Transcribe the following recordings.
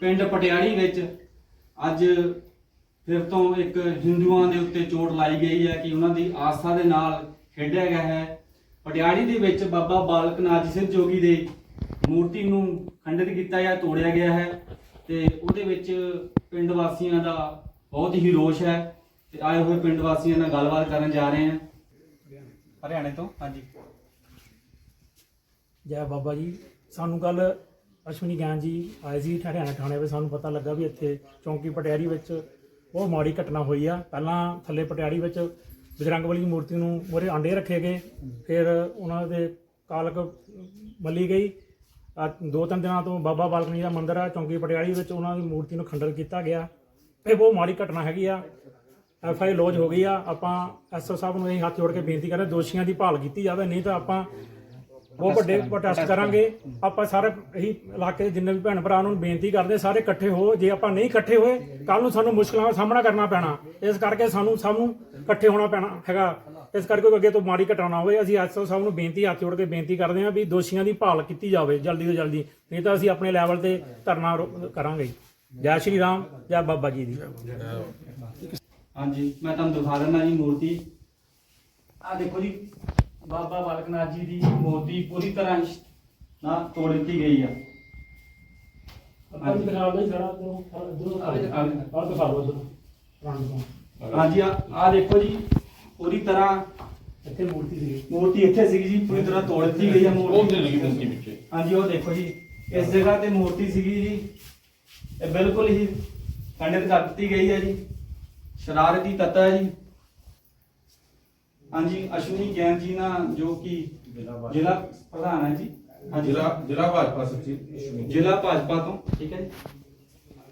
ਪਿੰਡ ਪਟਿਆੜੀ ਵਿੱਚ ਅੱਜ ਫਿਰ ਤੋਂ ਇੱਕ ਹਿੰਦੂਆਂ ਦੇ ਉੱਤੇ ਚੋਟ ਲਾਈ ਗਈ ਹੈ ਕਿ ਉਹਨਾਂ ਦੀ ਆਸਥਾ ਦੇ ਨਾਲ ਖੇਡਿਆ ਗਿਆ ਹੈ। ਪਟਿਆੜੀ ਦੇ ਵਿੱਚ ਬਾਬਾ ਬਾਲਕ ਨਾਥ ਸਿੰਘ ਜੋਗੀ ਦੇ ਮੂਰਤੀ ਨੂੰ ਖੰਡਿਤ ਕੀਤਾ ਜਾਂ ਤੋੜਿਆ ਗਿਆ ਹੈ ਤੇ ਉਹਦੇ ਵਿੱਚ ਪਿੰਡ ਵਾਸੀਆਂ ਦਾ ਬਹੁਤ ਹੀ ਰੋਸ਼ ਹੈ ਤੇ ਆਏ ਹੋਏ ਪਿੰਡ ਵਾਸੀਆਂ ਨਾਲ ਗੱਲਬਾਤ ਕਰਨ ਜਾ ਰਹੇ ਹਾਂ। ਹਰਿਆਣੇ ਤੋਂ ਹਾਂਜੀ। ਜੈ ਬਾਬਾ ਜੀ ਸਾਨੂੰ ਕੱਲ ਅਸ਼ਵਨੀ ਗਿਆਨ ਜੀ ਆਏ ਸੀ ਹਰਿਆਣਾ ਥਾਣੇ ਵਿੱਚ, ਸਾਨੂੰ ਪਤਾ ਲੱਗਾ ਵੀ ਇੱਥੇ ਚੌਂਕੀ ਪਟਿਆਰੀ ਵਿੱਚ ਬਹੁਤ ਮਾੜੀ ਘਟਨਾ ਹੋਈ ਆ। ਪਹਿਲਾਂ ਥੱਲੇ ਪਟਿਆਰੀ ਵਿੱਚ ਬਜਰੰਗਬਲੀ ਦੀ ਮੂਰਤੀ ਨੂੰ ਮੂਹਰੇ ਆਂਡੇ ਰੱਖੇ ਗਏ, ਫਿਰ ਉਹਨਾਂ ਦੇ ਕਾਲਕ ਮੱਲੀ ਗਈ। ਦੋ ਤਿੰਨ ਦਿਨਾਂ ਤੋਂ ਬਾਬਾ ਬਾਲਕਨੀ ਦਾ ਮੰਦਿਰ ਆ, ਚੌਂਕੀ ਪਟਿਆਲੀ ਵਿੱਚ ਉਹਨਾਂ ਦੀ ਮੂਰਤੀ ਨੂੰ ਖੰਡਨ ਕੀਤਾ ਗਿਆ। ਇਹ ਬਹੁਤ ਮਾੜੀ ਘਟਨਾ ਹੈਗੀ ਆ। ਐਫ ਆਈ ਲੌਜ ਹੋ ਗਈ ਆ। ਆਪਾਂ ਐਸਓ ਸਾਹਿਬ ਨੂੰ ਇਹ ਹੱਥ ਜੋੜ ਕੇ ਬੇਨਤੀ ਕਰਦੇ ਦੋਸ਼ੀਆਂ ਦੀ ਭਾਲ ਕੀਤੀ ਜਾਵੇ, ਨਹੀਂ ਤਾਂ ਆਪਾਂ ਬਹੁਤ ਵੱਡੇ ਪ੍ਰੋਟੈਸਟ ਕਰਾਂਗੇ। ਆਪਾਂ ਸਾਰੇ ਇਹੀ ਇਲਾਕੇ ਦੇ ਜਿੰਨੇ ਵੀ ਭੈਣ ਭਰਾ ਨੂੰ ਬੇਨਤੀ ਕਰਦੇ ਸਾਰੇ ਇਕੱਠੇ ਹੋ। ਜੇ ਆਪਾਂ ਨਹੀਂ ਇਕੱਠੇ ਹੋਏ ਕੱਲ ਨੂੰ ਸਾਨੂੰ ਮੁਸ਼ਕਲਾਂ ਦਾ ਸਾਹਮਣਾ ਕਰਨਾ ਪੈਣਾ। ਇਸ ਕਰਕੇ ਸਾਨੂੰ ਸਭ ਨੂੰ ਇਕੱਠੇ ਹੋਣਾ ਪੈਣਾ ਹੈਗਾ। ਇਸ ਕਰਕੇ ਕੋਈ ਅੱਗੇ ਤੋਂ ਮਾੜੀ ਘਟਨਾ ਨਾ ਹੋਵੇ। ਅਸੀਂ ਐਸਓ ਸਾਹਿਬ ਨੂੰ ਬੇਨਤੀ ਹੱਥ ਜੋੜ ਕੇ ਬੇਨਤੀ ਕਰਦੇ ਹਾਂ ਵੀ ਦੋਸ਼ੀਆਂ ਦੀ ਭਾਲ ਕੀਤੀ ਜਾਵੇ ਜਲਦੀ ਤੋਂ ਜਲਦੀ। ਨਹੀਂ ਤਾਂ ਅਸੀਂ ਆਪਣੇ ਲੈਵਲ ਤੇ ਧਰਨਾ ਕਰਾਂਗੇ। ਜੈ ਸ਼੍ਰੀ ਰਾਮ ਜੈ ਬਾਬਾ ਜੀ ਦੀ। ਹਾਂਜੀ ਮੈਂ ਤੁਹਾਨੂੰ ਦਿਖਾ ਦਿੰਦਾ ਜੀ ਮੂਰਤੀ। ਆ ਦੇਖੋ ਜੀ। ਬਾਬਾ ਬਾਲਕ ਨਾਥ ਜੀ ਦੀ ਮੂਰਤੀ ਪੂਰੀ ਤਰ੍ਹਾਂ ਨਾ ਤੋੜ ਦਿੱਤੀ ਗਈ ਆ। ਆਪਾਂ ਵੀ ਦਿਖਾ ਦਿਓ ਜਰਾ ਜੋ ਆ ਦਿਖਾ ਲਓ ਜੋ ਪੁਰਾਣੀ ਹਾਂਜੀ ਆ ਆ ਦੇਖੋ ਜੀ ਪੂਰੀ ਤਰ੍ਹਾਂ ਇੱਥੇ ਮੂਰਤੀ ਸੀ ਮੂਰਤੀ ਇੱਥੇ ਸੀਗੀ ਜੀ ਪੂਰੀ ਤਰ੍ਹਾਂ ਤੋੜ ਦਿੱਤੀ ਗਈ ਆ ਉਹ ਮੂਰਤੀ ਦੇ ਲਗੀ ਮੁੰਕੀ ਪਿੱਛੇ। ਹਾਂਜੀ ਉਹ ਦੇਖੋ ਜੀ ਇਸ ਜਗ੍ਹਾ ਤੇ ਮੂਰਤੀ ਸੀਗੀ ਜੀ। ਇਹ ਬਿਲਕੁਲ ਹੀ ਖੰਡਿਤ ਕਰ ਦਿੱਤੀ ਗਈ ਹੈ ਜੀ। ਸ਼ਰਾਰਤੀ ਤੱਤ ਹੈ ਜੀ। ਹਾਂਜੀ ਅਸ਼ਵਨੀ ਗਿਆਨ ਜੀ ਨਾ ਜੋ ਕਿ ਜ਼ਿਲ੍ਹਾ ਪ੍ਰਧਾਨ ਹੈ ਜੀ। ਹਾਂਜੀ। ਜ਼ਿਲ੍ਹਾ ਜ਼ਿਲ੍ਹਾ ਭਾਜਪਾ ਸਚਿਵ ਜ਼ਿਲ੍ਹਾ ਭਾਜਪਾ ਤੋਂ ਠੀਕ ਹੈ ਜੀ।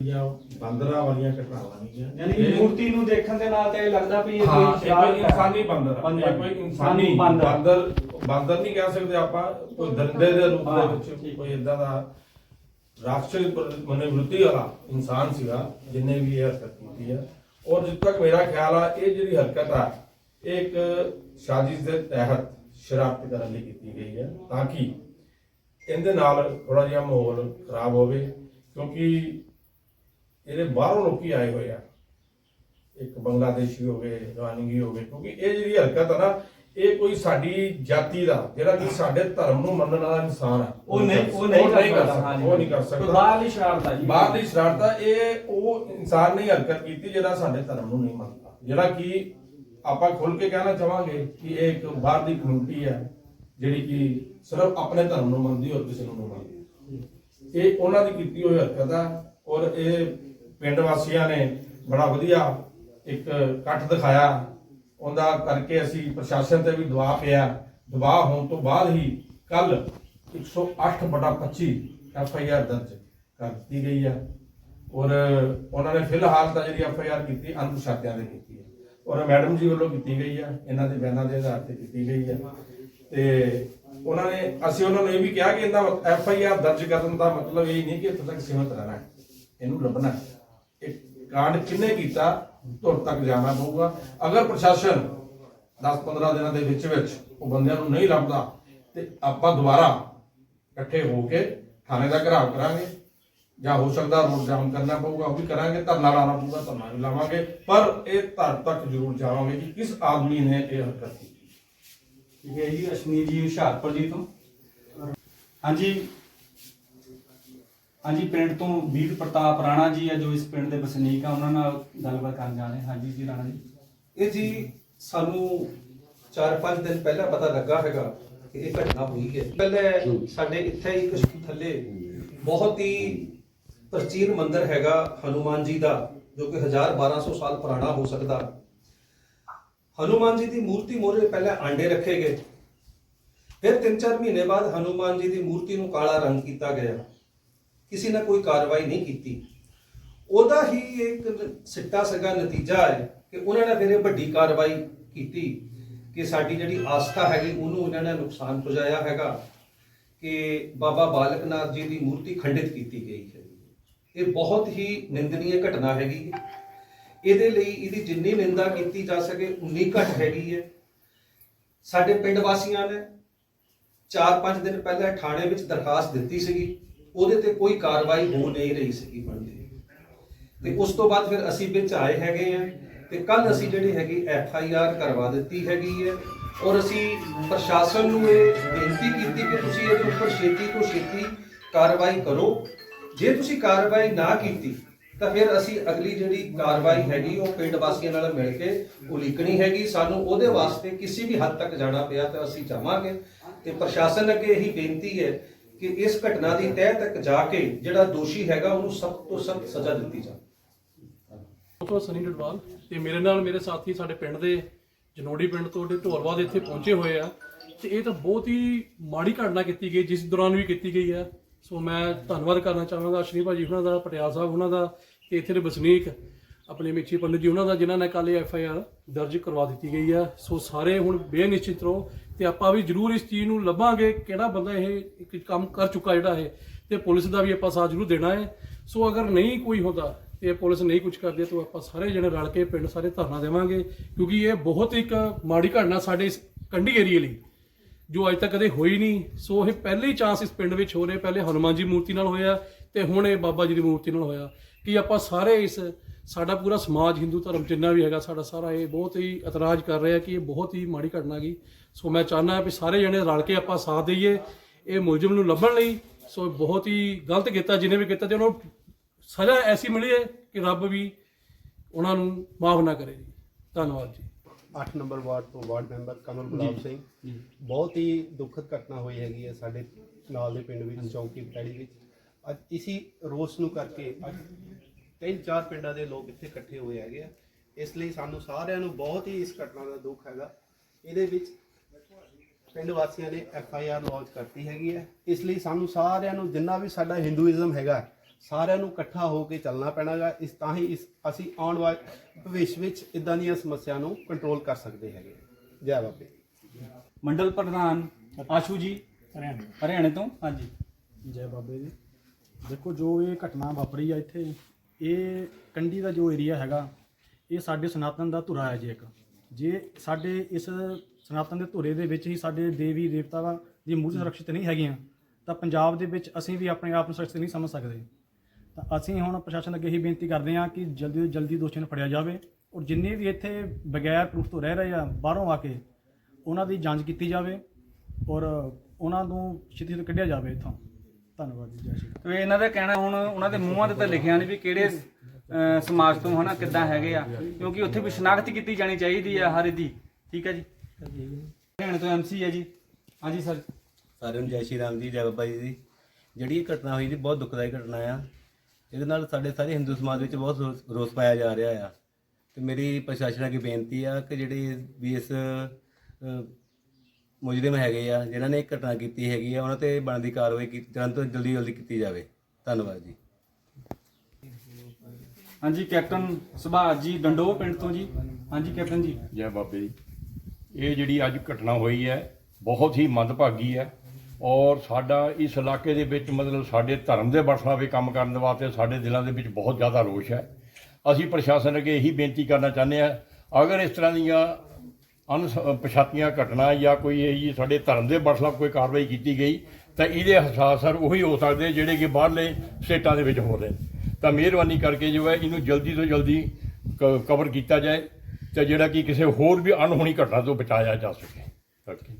ਜਾਂ ਬਾਂਦਰਾਂ ਵਾਲੀਆਂ ਘਟਨਾਵਾਂ ਨਹੀਂ ਹੈ। ਯਾਨੀ ਕਿ ਮੂਰਤੀ ਨੂੰ ਦੇਖਣ ਦੇ ਨਾਲ ਤਾਂ ਇਹ ਲੱਗਦਾ ਵੀ ਇਹ ਕੋਈ। ਇਨਸਾਨੀ ਬੰਦਰ ਹੈ। ਕੋਈ ਇਨਸਾਨੀ ਬੰਦਰ। ਬੰਦਰ। ਬੰਦਰ ਨਹੀਂ ਕਹਿ ਸਕਦੇ ਆਪਾਂ ਕੋਈ ਦਰਿੰਦੇ ਦੇ ਰੂਪ ਦੇ ਵਿੱਚ। ਕੋਈ ਇਦਾਂ ਦਾ ਰਾਸ਼ਟਰੀ ਮਨੋਵਿਰਤੀ ਵਾਲਾ ਇਨਸਾਨ ਸੀਗਾ ਜਿਨੇ ਵੀ ਇਹ ਹਰਕਤ ਕੀਤੀ ਹੈ। ਔਰ ਜਿੱਦ ਤੱਕ ਮੇਰਾ ਖਿਆਲ ਆ ਇਹ ਜਿਹੜੀ ਹਰਕਤ ਆ ਇਹ ਇੱਕ ਸਾਜ਼ਿਸ਼ ਦੇ ਤਹਿਤ ਸ਼ਰਾਰਤ ਕਰਨ ਲਈ ਕੀਤੀ ਗਈ ਹੈ ਤਾਂ ਕਿ ਇਹਦੇ ਨਾਲ ਥੋੜਾ ਜਿਹਾ ਮਾਹੌਲ ਖਰਾਬ ਹੋਵੇ ਕਿਉਂਕਿ ਇਹਦੇ ਬਾਹਰੋਂ ਲੋਕੀ ਆਏ ਹੋਏ ਆ। ਇੱਕ ਬੰਗਲਾਦੇਸ਼ੀ ਹੋ ਗਏ ਰਵਾਨਗੀ ਹੋ ਗਏ ਕਿਉਂਕਿ ਇਹ ਜਿਹੜੀ ਹਰਕਤ ਆ ਨਾ ਇਹ ਕੋਈ ਸਾਡੀ ਜਾਤੀ ਦਾ ਜਿਹੜਾ ਕਿ ਸਾਡੇ ਧਰਮ ਨੂੰ ਮੰਨਣ ਵਾਲਾ ਇਨਸਾਨ ਆ। ਉਹ ਨਹੀਂ ਉਹ ਨਹੀਂ ਕਰ ਸਕਦਾ ਉਹ ਨਹੀਂ ਕਰ ਸਕਦਾ। ਬਾਹਰਲੀ ਸ਼ਰਾਰਤ ਹੈ ਜੀ। ਬਾਹਰ ਦੀ ਸ਼ਰਾਰਤ ਆ ਇਹ ਉਹ ਇਨਸਾਨ ਨੇ ਹਰਕਤ ਕੀਤੀ ਜਿਹੜਾ ਸਾਡੇ ਧਰਮ ਨੂੰ ਨਹੀਂ ਮੰਨਦਾ ਜਿਹੜਾ ਕਿ ਆਪਾਂ ਖੁੱਲ ਕੇ ਕਹਿਣਾ ਚਾਹਾਂਗੇ ਕਿ ਇਹ ਇੱਕ ਬਾਹਰ ਦੀ ਕਮਿਊਨਿਟੀ ਹੈ ਜਿਹੜੀ ਕਿ ਸਿਰਫ ਆਪਣੇ ਧਰਮ ਨੂੰ ਮੰਨਦੀ ਹੋਰ ਕਿਸੇ ਨੂੰ ਨਹੀਂ ਮੰਨਦੀ। ਇਹ ਉਹਨਾਂ ਦੀ ਕੀਤੀ ਹੋਈ ਹਰਕਤ ਆ ਔਰ ਇਹ ਪਿੰਡ ਵਾਸੀਆਂ ਨੇ ਬੜਾ ਵਧੀਆ ਇੱਕ ਇਕੱਠ ਦਿਖਾਇਆ। ਉਹਦਾ ਕਰਕੇ ਅਸੀਂ ਪ੍ਰਸ਼ਾਸਨ ਤੇ ਵੀ ਦਬਾਅ ਪਿਆ। ਦਬਾਅ ਹੋਣ ਤੋਂ ਬਾਅਦ ਹੀ ਕੱਲ 108 ਬਟਾ 25 ਐਫ ਆਈ ਆਰ ਦਰਜ ਕਰ ਦਿੱਤੀ ਗਈ ਹੈ ਔਰ ਉਹਨਾਂ ਨੇ ਫਿਲਹਾਲ ਤਾਂ ਜਿਹੜੀ ਐਫ ਆਈ ਆਰ ਕੀਤੀ ਅਣਪਛਾਤਿਆਂ ਦੇ ਕੀਤੀ ਹੈ ਔਰ ਮੈਡਮ ਜੀ ਵੱਲੋਂ ਕੀਤੀ ਗਈ ਹੈ ਇਹਨਾਂ ਦੇ ਬਿਆਨਾਂ ਦੇ ਆਧਾਰ ਤੇ ਕੀਤੀ ਗਈ ਹੈ ਤੇ ਉਹਨਾਂ ਨੇ, ਅਸੀਂ ਉਹਨਾਂ ਨੂੰ ਇਹ ਵੀ ਕਿਹਾ ਕਿ ਇਹਦਾ ਐਫ ਆਈ ਆਰ ਦਰਜ ਕਰਨ ਦਾ ਮਤਲਬ ਇਹ ਨਹੀਂ ਕਿ ਇੱਥੇ ਤੱਕ ਸੀਮਤ ਰਹਿਣਾ ਹੈ, ਇਹਨੂੰ ਲੱਭਣਾ ਹੈ। ਇਹ ਕਾਂਡ ਕਿੰਨੇ ਕੀਤਾ ਤੁਰ ਤੱਕ ਜਾਣਾ ਪਊਗਾ। ਅਗਰ ਪ੍ਰਸ਼ਾਸਨ 10-15 ਦਿਨਾਂ ਦੇ ਵਿੱਚ ਵਿੱਚ ਉਹ ਬੰਦਿਆਂ ਨੂੰ ਨਹੀਂ ਲੱਭਦਾ, ਤੇ ਆਪਾਂ ਦੁਬਾਰਾ ਇਕੱਠੇ ਹੋ ਕੇ ਥਾਣੇ ਦਾ ਘਰਾਵ ਕਰਾਂਗੇ। ਜਾਂ ਹੋ ਸਕਦਾ ਰੋਡ ਜਾਮ ਕਰਨਾ ਪਊਗਾ ਉਹ ਵੀ ਕਰਾਂਗੇ ਧਰਨਾ ਲਾਣਾ ਪਊਗਾ ਧਰਨਾ ਵੀ ਲਾਵਾਂਗੇ ਪਰ ਇਹ ਧਰ ਤੱਕ ਜ਼ਰੂਰ ਜਾਵਾਂਗੇ ਕਿ ਕਿਸ ਆਦਮੀ ਨੇ ਇਹ ਹਰਕਤ ਕੀਤੀ? ਠੀਕ ਹੈ ਜੀ ਅਸ਼ਮੀ ਜੀ ਹੁਸ਼ਿਆਰਪੁਰ ਜੀ ਤੋਂ। ਹਾਂਜੀ। ਹਾਂਜੀ ਪਿੰਡ ਤੋਂ ਵੀਰ ਪ੍ਰਤਾਪ ਰਾਣਾ ਜੀ ਹੈ ਜੋ ਇਸ ਪਿੰਡ ਦੇ ਵਸਨੀਕ ਆ ਉਹਨਾਂ ਨਾਲ ਗੱਲਬਾਤ ਕਰਨ ਜਾ ਰਹੇ ਹਾਂ। ਹਾਂਜੀ ਜੀ ਰਾਣਾ ਜੀ। ਇਹ ਜੀ ਸਾਨੂੰ 4-5 ਦਿਨ ਪਹਿਲਾਂ ਪਤਾ ਲੱਗਾ ਹੈਗਾ ਕਿ ਇਹ ਘਟਨਾ ਹੋਈ ਹੈ। ਪਹਿਲੇ ਸਾਡੇ ਇੱਥੇ ਇੱਕ ਥੱਲੇ ਬਹੁਤ ਹੀ ਪ੍ਰਾਚੀਨ ਮੰਦਿਰ ਹੈਗਾ ਹਨੂਮਾਨ ਜੀ ਦਾ, ਜੋ ਕਿ 1200 ਸਾਲ ਪੁਰਾਣਾ ਹੋ ਸਕਦਾ। ਹਨੂਮਾਨ ਜੀ ਦੀ ਮੂਰਤੀ ਮੋਰੇ ਪਹਿਲਾਂ ਆਂਡੇ ਰੱਖੇ ਗਏ। ਫਿਰ 3-4 ਮਹੀਨੇ ਬਾਅਦ ਹਨੂਮਾਨ ਜੀ ਦੀ ਮੂਰਤੀ ਨੂੰ ਕਾਲਾ ਰੰਗ ਕੀਤਾ ਗਿਆ। ਕਿਸੇ ਨੇ ਕੋਈ ਕਾਰਵਾਈ ਨਹੀਂ ਕੀਤੀ। ਉਹਦਾ ਹੀ ਇੱਕ ਸਿੱਟਾ ਸਗਾ ਨਤੀਜਾ ਹੈ ਕਿ ਉਹਨਾਂ ਨੇ ਫਿਰ ਇਹ ਵੱਡੀ ਕਾਰਵਾਈ ਕੀਤੀ ਕਿ ਸਾਡੀ ਜਿਹੜੀ ਆਸਥਾ ਹੈਗੀ, ਉਹਨੂੰ ਉਹਨਾਂ ਨੇ ਨੁਕਸਾਨ ਪਹੁੰਚਾਇਆ ਹੈਗਾ ਕਿ ਬਾਬਾ ਬਾਲਕ ਨਾਥ ਜੀ ਦੀ ਮੂਰਤੀ ਖੰਡਿਤ ਕੀਤੀ ਗਈ ਹੈ। ਇਹ ਬਹੁਤ ਹੀ ਨਿੰਦਨੀय ਘਟਨਾ ਹੈਗੀ ਹੈ। ਇਹਦੇ ਲਈ ਇਹਦੀ ਜਿੰਨੀ ਨਿੰਦਾ ਕੀਤੀ ਜਾ ਸਕੇ, ਉਨੀ ਘੱਟ ਹੈਗੀ ਹੈ। ਸਾਡੇ ਪਿੰਡ ਵਾਸੀਆਂ ਨੇ 4-5 ਦਿਨ ਪਹਿਲਾਂ ਥਾਣੇ ਵਿੱਚ ਦਰਖਾਸਤ ਦਿੱਤੀ ਸੀਗੀ। ਉਹਦੇ ਤੇ ਕੋਈ ਕਾਰਵਾਈ ਹੋ ਨਹੀਂ ਰਹੀ ਸੀਗੀ ਬਣਦੀ। ਤੇ ਉਸ ਤੋਂ ਬਾਅਦ ਫਿਰ ਅਸੀਂ ਵਿੱਚ ਆਏ ਹੈਗੇ ਆ ਤੇ ਕੱਲ ਅਸੀਂ ਜਿਹੜੀ ਹੈਗੀ ਐਫ ਆਈ ਆਰ ਕਰਵਾ ਦਿੱਤੀ ਹੈਗੀ ਹੈ। ਔਰ ਅਸੀਂ ਪ੍ਰਸ਼ਾਸਨ ਨੂੰ ਇਹ ਬੇਨਤੀ ਕੀਤੀ ਕਿ ਤੁਸੀਂ ਇਹਦੇ ਉੱਪਰ ਛੇਤੀ ਤੋਂ ਛੇਤੀ ਕਾਰਵਾਈ ਕਰੋ। ਜੇ ਤੁਸੀਂ ਕਾਰਵਾਈ ਨਾ ਕੀਤੀ, ਤਾਂ ਫਿਰ ਅਸੀਂ ਅਗਲੀ ਜਿਹੜੀ ਕਾਰਵਾਈ ਹੈਗੀ, ਉਹ ਪਿੰਡ ਵਾਸੀਆਂ ਨਾਲ ਮਿਲ ਕੇ ਉਲੀਕਣੀ ਹੈਗੀ। ਸਾਨੂੰ ਉਹਦੇ ਵਾਸਤੇ ਕਿਸੇ ਵੀ ਹੱਦ ਤੱਕ ਜਾਣਾ ਪਿਆ ਤਾਂ ਅਸੀਂ ਜਾਵਾਂਗੇ। ਤੇ ਪ੍ਰਸ਼ਾਸਨ ਅੱਗੇ ਇਹੀ ਬੇਨਤੀ ਹੈ ਕਿ ਇਸ ਘਟਨਾ ਦੀ ਤਹਿ ਤੱਕ ਜਾ ਕੇ ਜਿਹੜਾ ਦੋਸ਼ੀ ਹੈਗਾ, ਉਹਨੂੰ ਸਖਤ ਤੋਂ ਸਖਤ ਸਜ਼ਾ ਦਿੱਤੀ ਜਾਵੇ। ਤੋਂ ਸਨੀ ਡਡਵਾਲ ਤੇ ਮੇਰੇ ਨਾਲ ਮੇਰੇ ਸਾਥੀ ਸਾਡੇ ਪਿੰਡ ਦੇ ਜਨੋੜੀ ਪਿੰਡ ਤੋਂ ਢੋਲਵਾ ਦੇ ਇੱਥੇ ਪਹੁੰਚੇ ਹੋਏ ਆ। ਤੇ ਇਹ ਤਾਂ ਬਹੁਤ ਹੀ ਮਾੜੀ ਘਟਨਾ ਕੀਤੀ ਗਈ, ਜਿਸ ਦੌਰਾਨ ਵੀ ਕੀਤੀ ਗਈ ਹੈ ਸੋ ਮੈਂ ਧੰਨਵਾਦ ਕਰਨਾ ਚਾਹਾਂਗਾ ਅਸ਼ਨੀ ਭਾਜੀ ਉਹਨਾਂ ਦਾ, ਪਟਿਆਲਾ ਸਾਹਿਬ ਉਹਨਾਂ ਦਾ ਤੇ ਇੱਥੇ ਦੇ ਵਸਨੀਕ, ਆਪਣੇ ਮਿੱਛੀ ਪੰਡਿਤ ਜੀ ਉਹਨਾਂ ਦਾ, ਜਿਨ੍ਹਾਂ ਨੇ ਕੱਲ ਐਫ ਆਈ ਆਰ ਦਰਜ ਕਰਵਾ ਦਿੱਤੀ ਗਈ ਆ। ਸੋ ਸਾਰੇ ਹੁਣ ਬੇਨਿਸ਼ਚਿਤ ਰਹੋ ਤੇ ਆਪਾਂ ਵੀ ਜ਼ਰੂਰ ਇਸ ਚੀਜ਼ ਨੂੰ ਲੱਭਾਂਗੇ, ਕਿਹੜਾ ਬੰਦਾ ਇਹ ਇੱਕ ਕੰਮ ਕਰ ਚੁੱਕਾ ਜਿਹੜਾ ਇਹ, ਤੇ ਪੁਲਿਸ ਦਾ ਵੀ ਆਪਾਂ ਸਾਥ ਜ਼ਰੂਰ ਦੇਣਾ ਹੈ। ਸੋ ਅਗਰ ਨਹੀਂ ਕੋਈ ਹੁੰਦਾ ਤੇ ਪੁਲਿਸ ਨਹੀਂ ਕੁਝ ਕਰਦੀ, ਤਾਂ ਆਪਾਂ ਸਾਰੇ ਜਣੇ ਰਲ ਕੇ ਪਿੰਡ ਸਾਰੇ ਧਰਨਾ ਦੇਵਾਂਗੇ, ਕਿਉਂਕਿ ਇਹ ਬਹੁਤ ਇੱਕ ਮਾੜੀ ਘਟਨਾ ਸਾਡੇ ਇਸ ਕੰਢੀ ਏਰੀਏ ਲਈ। ਜੋ ਅੱਜ ਤੱਕ ਕਦੇ ਹੋਈ ਨਹੀਂ, ਸੋ ਇਹ ਪਹਿਲੇ ਹੀ ਚਾਂਸ ਇਸ ਪਿੰਡ ਵਿੱਚ ਹੋ ਰਹੇ, ਪਹਿਲੇ ਹਨੂਮਾਨ ਜੀ ਮੂਰਤੀ ਨਾਲ ਹੋਇਆ ਤੇ ਹੁਣ ਇਹ ਬਾਬਾ ਜੀ ਦੀ ਮੂਰਤੀ ਨਾਲ ਹੋਇਆ। ਕਿ ਆਪਾਂ ਸਾਰੇ ਇਸ ਸਾਡਾ ਪੂਰਾ ਸਮਾਜ, ਹਿੰਦੂ ਧਰਮ ਜਿੰਨਾ ਵੀ ਹੈਗਾ, ਸਾਡਾ ਸਾਰਾ ਇਹ ਬਹੁਤ ਹੀ ਇਤਰਾਜ਼ ਕਰ ਰਿਹਾ ਕਿ ਇਹ ਬਹੁਤ ਹੀ ਮਾੜੀ ਘਟਨਾ ਗਈ ਸੋ ਮੈਂ ਚਾਹੁੰਦਾ ਵੀ ਸਾਰੇ ਜਣੇ ਰਲ ਕੇ ਆਪਾਂ ਸਾਥ ਦਈਏ, ਇਹ ਮੁਲਜ਼ਮ ਨੂੰ ਲੱਭਣ ਲਈ। ਸੋ ਬਹੁਤ ਹੀ ਗਲਤ ਕੀਤਾ ਜਿਹਨੇ ਵੀ ਕੀਤਾ ਤੇ ਉਹਨੂੰ ਸਜ਼ਾ ਐਸੀ ਮਿਲੀ ਹੈ ਕਿ ਰੱਬ ਵੀ ਉਹਨਾਂ ਨੂੰ ਮਾਫ ਨਾ ਕਰੇ ਜੀ। ਧੰਨਵਾਦ ਜੀ। 8 ਨੰਬਰ ਵਾਰਡ ਤੋਂ ਵਾਰਡ ਮੈਂਬਰ ਕਮਲ ਗੁਲਾਬ ਸਿੰਘ। ਬਹੁਤ ਹੀ ਦੁਖਦ ਘਟਨਾ ਹੋਈ ਹੈਗੀ ਹੈ ਸਾਡੇ ਨਾਲ ਦੇ ਪਿੰਡ ਵਿੱਚ ਚੌਂਕੀ ਪਟਾੜੀ ਵਿੱਚ। ਅੱਜ ਇਸੀ ਰੋਸ ਨੂੰ ਕਰਕੇ ਅੱਜ ਤਿੰਨ ਚਾਰ ਪਿੰਡਾਂ ਦੇ ਲੋਕ ਇੱਥੇ ਇਕੱਠੇ ਹੋਏ ਹੈਗੇ ਆ। ਇਸ ਲਈ ਸਾਨੂੰ ਸਾਰਿਆਂ ਨੂੰ ਬਹੁਤ ਹੀ ਇਸ ਘਟਨਾ ਦਾ ਦੁੱਖ ਹੈਗਾ। ਇਹਦੇ ਵਿੱਚ ਪਿੰਡ ਵਾਸੀਆਂ ਨੇ ਐਫ ਆਈ ਆਰ ਲਾਂਚ ਕਰਤੀ ਹੈਗੀ ਹੈ। ਇਸ ਲਈ ਸਾਨੂੰ ਸਾਰਿਆਂ ਨੂੰ ਜਿੰਨਾ ਵੀ ਸਾਡਾ ਹਿੰਦੂਇਜ਼ਮ ਹੈਗਾ ਸਾਰਿਆਂ ਨੂੰ ਇਕੱਠਾ ਹੋ ਕੇ ਚੱਲਣਾ ਪੈਣਾਗਾ। ਇਸ ਤਾਂ ਹੀ ਇਸ ਅਸੀਂ ਆਉਣ ਵਾਲੇ ਭਵਿੱਖ ਵਿੱਚ ਇਦਾਂ ਦੀਆਂ ਸਮੱਸਿਆ ਨੂੰ ਕੰਟਰੋਲ ਕਰ ਸਕਦੇ ਹੈਗੇ। ਜੈ ਬਾਬੇ। ਮੰਡਲ ਪ੍ਰਧਾਨ ਆਸ਼ੂ ਜੀ ਹਰਿਆਣੇ। ਹਰਿਆਣੇ ਤੋਂ। ਹਾਂਜੀ। ਜੈ ਬਾਬੇ ਦੀ ਦੇਖੋ ਜੋ ਇਹ ਘਟਨਾ ਵਾਪਰੀ ਆ ਇੱਥੇ ਇਹ ਕੰਢੀ ਦਾ ਜੋ ਏਰੀਆ ਹੈਗਾ ਇਹ ਸਾਡੇ ਸਨਾਤਨ ਦਾ ਧੁਰਾ ਹੈ ਜੀ ਇੱਕ। ਜੇ ਸਾਡੇ ਇਸ ਸਨਾਤਨ ਦੇ ਧੁਰੇ ਦੇ ਵਿੱਚ ਹੀ ਸਾਡੇ ਦੇਵੀ ਦੇਵਤਾਵਾਂ ਦੀ ਮੂਰਤੀ ਸੁਰੱਖਿਅਤ ਨਹੀਂ ਹੈਗੀਆਂ ਤਾਂ ਪੰਜਾਬ ਦੇ ਵਿੱਚ ਅਸੀਂ ਵੀ ਆਪਣੇ ਆਪ ਨੂੰ ਸੁਰੱਖਿਅਤ ਨਹੀਂ ਸਮਝ ਸਕਦੇ। ਤਾਂ ਅਸੀਂ ਹੁਣ ਪ੍ਰਸ਼ਾਸਨ ਅੱਗੇ ਹੀ ਬੇਨਤੀ ਕਰਦੇ ਹਾਂ ਕਿ ਜਲਦੀ ਤੋਂ ਜਲਦੀ ਦੋਸ਼ੀਆਂ ਨੂੰ ਫੜਿਆ ਜਾਵੇ ਔਰ ਜਿੰਨੇ ਵੀ ਇੱਥੇ ਬਗੈਰ ਪ੍ਰੂਫ ਤੋਂ ਰਹਿ ਰਹੇ ਆ ਬਾਹਰੋਂ ਆ ਕੇ ਉਹਨਾਂ ਦੀ ਜਾਂਚ ਕੀਤੀ ਜਾਵੇ ਔਰ ਉਹਨਾਂ ਨੂੰ ਛੇਤੀ ਤੋਂ ਕੱਢਿਆ ਜਾਵੇ ਇੱਥੋਂ। ਧੰਨਵਾਦ ਜੀ ਜੈ ਸ਼੍ਰੀ ਰਾਮ। ਤੇ ਇਹਨਾਂ ਦਾ ਕਹਿਣਾ ਹੁਣ ਉਹਨਾਂ ਦੇ ਮੂੰਹਾਂ ਤੇ ਤਾਂ ਲਿਖਿਆ ਨਹੀਂ ਵੀ ਕਿਹੜੇ ਅਹ, ਸਮਾਜ ਤੋਂ ਹਨਾ ਕਿੱਦਾਂ ਹੈਗੇ ਆ। ਕਿਉਂਕਿ ਉੱਥੇ ਵੀ ਸ਼ਨਾਖਤ ਕੀਤੀ ਜਾਣੀ ਚਾਹੀਦੀ ਆ ਹਰ ਦੀ ਠੀਕ ਹੈ ਜੀ? ਹਰਿਆਣੇ ਤੋਂ ਐਮਸੀ ਹੈ ਜੀ ਹਾਂਜੀ ਸਰ ਸਾਰਿਆਂ ਨੂੰ ਜੈ ਸ਼੍ਰੀ ਰਾਮ ਜੀ ਜੈ ਬਾਬਾ ਜੀ ਦੀ। ਜਿਹੜੀ ਇਹ ਘਟਨਾ ਹੋਈ ਜੀ ਬਹੁਤ ਦੁਖਦਾਈ ਘਟਨਾ ਆ। ਇਹਦੇ ਨਾਲ ਸਾਡੇ ਸਾਰੇ ਹਿੰਦੂ ਸਮਾਜ ਵਿੱਚ ਬਹੁਤ ਰੋਸ- ਰੋਸ ਪਾਇਆ ਜਾ ਰਿਹਾ ਆ। ਤੇ ਮੇਰੀ ਪ੍ਰਸ਼ਾਸਨ ਅੱਗੇ ਬੇਨਤੀ ਆ ਕਿ ਜਿਹੜੇ ਵੀ ਇਸ ਅ, ਮੁਜਰਮ ਹੈਗੇ ਆ ਜਿਨ੍ਹਾਂ ਨੇ ਇਹ ਘਟਨਾ ਕੀਤੀ ਹੈਗੀ ਆ ਉਹਨਾਂ ਤੇ ਬਣਦੀ ਕਾਰਵਾਈ ਕੀ- ਜਲਦ ਤੋਂ ਜਲਦੀ ਜਲਦੀ ਕੀਤੀ ਜਾਵੇ। ਧੰਨਵਾਦ ਜੀ। ਹਾਂਜੀ ਕੈਪਟਨ ਸੁਭਾਸ਼ ਜੀ ਡੰਡੋ ਪਿੰਡ ਤੋਂ ਜੀ। ਹਾਂਜੀ ਕੈਪਟਨ ਜੀ। ਜੈ ਬਾਬੇ ਜੀ। ਇਹ ਜਿਹੜੀ ਅੱਜ ਘਟਨਾ ਹੋਈ ਹੈ ਬਹੁਤ ਹੀ ਮੰਦਭਾਗੀ ਹੈ। ਔਰ ਸਾਡਾ ਇਸ ਇਲਾਕੇ ਦੇ ਵਿੱਚ ਮਤਲਬ ਸਾਡੇ ਧਰਮ ਦੇ ਬਰਖਲਾਫ ਕੰਮ ਕਰਨ ਦੇ ਵਾਸਤੇ ਸਾਡੇ ਦਿਲਾਂ ਦੇ ਵਿੱਚ ਬਹੁਤ ਜ਼ਿਆਦਾ ਰੋਸ਼ ਹੈ। ਅਸੀਂ ਪ੍ਰਸ਼ਾਸਨ ਅੱਗੇ ਇਹੀ ਬੇਨਤੀ ਕਰਨਾ ਚਾਹੁੰਦੇ ਹਾਂ, ਅਗਰ ਇਸ ਤਰ੍ਹਾਂ ਦੀਆਂ ਅਣਪਛਾਤੀਆਂ ਘਟਨਾ ਜਾਂ ਕੋਈ ਇਹ ਜੀ ਸਾਡੇ ਧਰਮ ਦੇ ਬਰਖਲਾਫ ਕੋਈ ਕਾਰਵਾਈ ਕੀਤੀ ਗਈ, ਤਾਂ ਇਹਦੇ ਹਸਾਸਰ ਉਹੀ ਹੋ ਸਕਦੇ ਜਿਹੜੇ ਕਿ ਬਾਹਰਲੇ ਸਟੇਟਾਂ ਦੇ ਵਿੱਚ ਹੋ ਰਹੇ ਨੇ। ਤਾਂ ਮਿਹਰਬਾਨੀ ਕਰਕੇ ਜੋ ਹੈ ਇਹਨੂੰ ਜਲਦੀ ਤੋਂ ਜਲਦੀ ਕ- ਕਵਰ ਕੀਤਾ ਜਾਏ ਤੇ ਜਿਹੜਾ ਕਿ ਕਿਸੇ ਹੋਰ ਵੀ ਅਣਹੋਣੀ ਘਟਨਾ ਤੋਂ ਬਚਾਇਆ ਜਾ ਸਕੇ। ਓਕੇ।